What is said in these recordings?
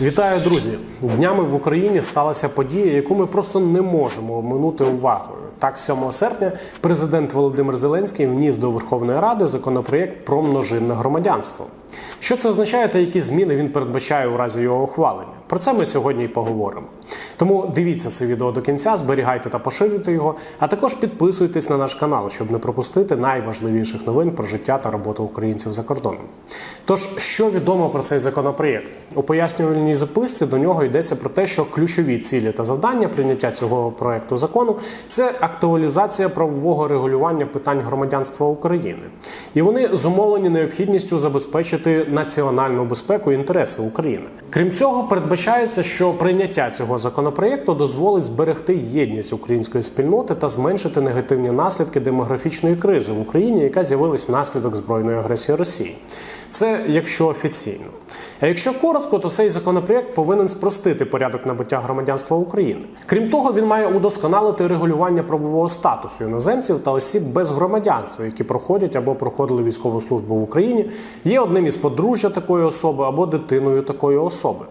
Вітаю, друзі! Днями в Україні сталася подія, яку ми просто не можемо обминути увагою. Так, 7 серпня президент Володимир Зеленський вніс до Верховної Ради законопроєкт про множинне громадянство. Що це означає та які зміни він передбачає у разі його ухвалення? Про це ми сьогодні і поговоримо. Тому дивіться це відео до кінця, зберігайте та поширюйте його, а також підписуйтесь на наш канал, щоб не пропустити найважливіших новин про життя та роботу українців за кордоном. Тож, що відомо про цей законопроєкт? У пояснювальній записці до нього йдеться про те, що ключові цілі та завдання прийняття цього проекту закону це актуалізація правового регулювання питань громадянства України, і вони зумовлені необхідністю забезпечити національну безпеку і інтереси України. Крім цього, передбачається, що прийняття цього законопроєкту дозволить зберегти єдність української спільноти та зменшити негативні наслідки демографічної кризи в Україні, яка з'явилась внаслідок збройної агресії Росії. Це якщо офіційно. А якщо коротко, то цей законопроєкт повинен спростити порядок набуття громадянства України. Крім того, він має удосконалити регулювання правового статусу іноземців та осіб без громадянства, які проходять або проходили військову службу в Україні, є одним із подружжя такої особи або дитиною такої особи.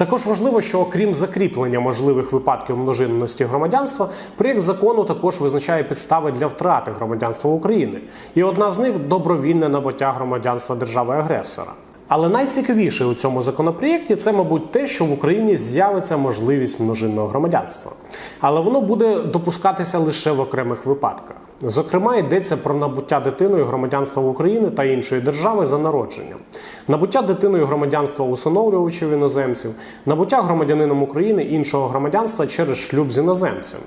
Також важливо, що окрім закріплення можливих випадків множинності громадянства, проєкт закону також визначає підстави для втрати громадянства України. І одна з них добровільне набуття громадянства держави-агресора. Але найцікавіше у цьому законопроєкті це, мабуть, те, що в Україні з'явиться можливість множинного громадянства. Але воно буде допускатися лише в окремих випадках. Зокрема, йдеться про набуття дитиною громадянства України та іншої держави за народженням, набуття дитиною громадянства усиновлювачів іноземців, набуття громадянином України іншого громадянства через шлюб з іноземцем.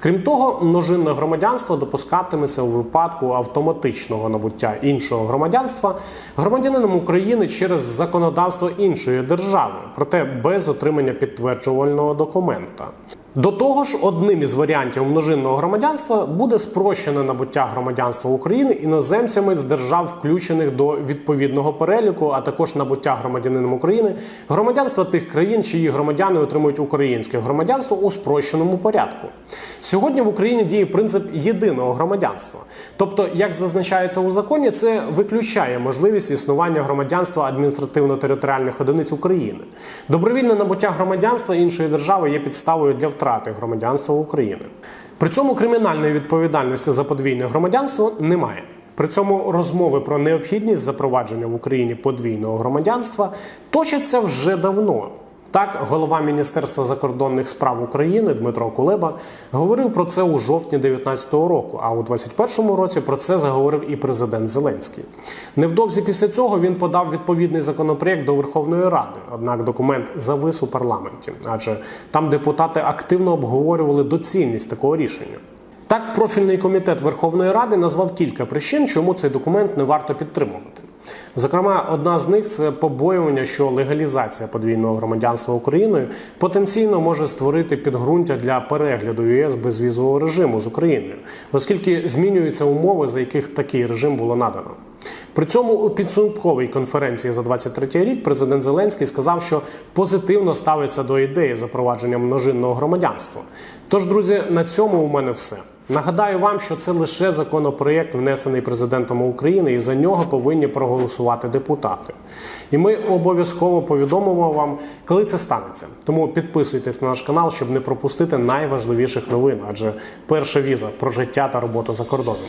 Крім того, множинне громадянство допускатиметься у випадку автоматичного набуття іншого громадянства громадянином України через законодавство іншої держави, проте без отримання підтверджувального документа. До того ж, одним із варіантів множинного громадянства буде спрощене набуття громадянства України іноземцями з держав, включених до відповідного переліку, а також набуття громадянином України громадянства тих країн, чиї громадяни отримують українське громадянство у спрощеному порядку. Сьогодні в Україні діє принцип єдиного громадянства. Тобто, як зазначається у законі, це виключає можливість існування громадянства адміністративно-територіальних одиниць України. Добровільне набуття громадянства іншої держави є підставою для втрати громадянства України. При цьому кримінальної відповідальності за подвійне громадянство немає. При цьому розмови про необхідність запровадження в Україні подвійного громадянства точаться вже давно. Так, голова Міністерства закордонних справ України Дмитро Кулеба говорив про це у жовтні 2019 року. А у 2021 році про це заговорив і президент Зеленський. Невдовзі після цього він подав відповідний законопроєкт до Верховної Ради. Однак документ завис у парламенті, адже там депутати активно обговорювали доцільність такого рішення. Так, профільний комітет Верховної Ради назвав кілька причин, чому цей документ не варто підтримувати. Зокрема, одна з них це побоювання, що легалізація подвійного громадянства Україною потенційно може створити підґрунтя для перегляду ЄС безвізового режиму з Україною, оскільки змінюються умови, за яких такий режим було надано. При цьому у підсумковій конференції за 23 рік президент Зеленський сказав, що позитивно ставиться до ідеї запровадження множинного громадянства. Тож, друзі, на цьому у мене все. Нагадаю вам, що це лише законопроєкт, внесений президентом України, і за нього повинні проголосувати депутати. І ми обов'язково повідомимо вам, коли це станеться. Тому підписуйтесь на наш канал, щоб не пропустити найважливіших новин, адже перша віза про життя та роботу за кордоном.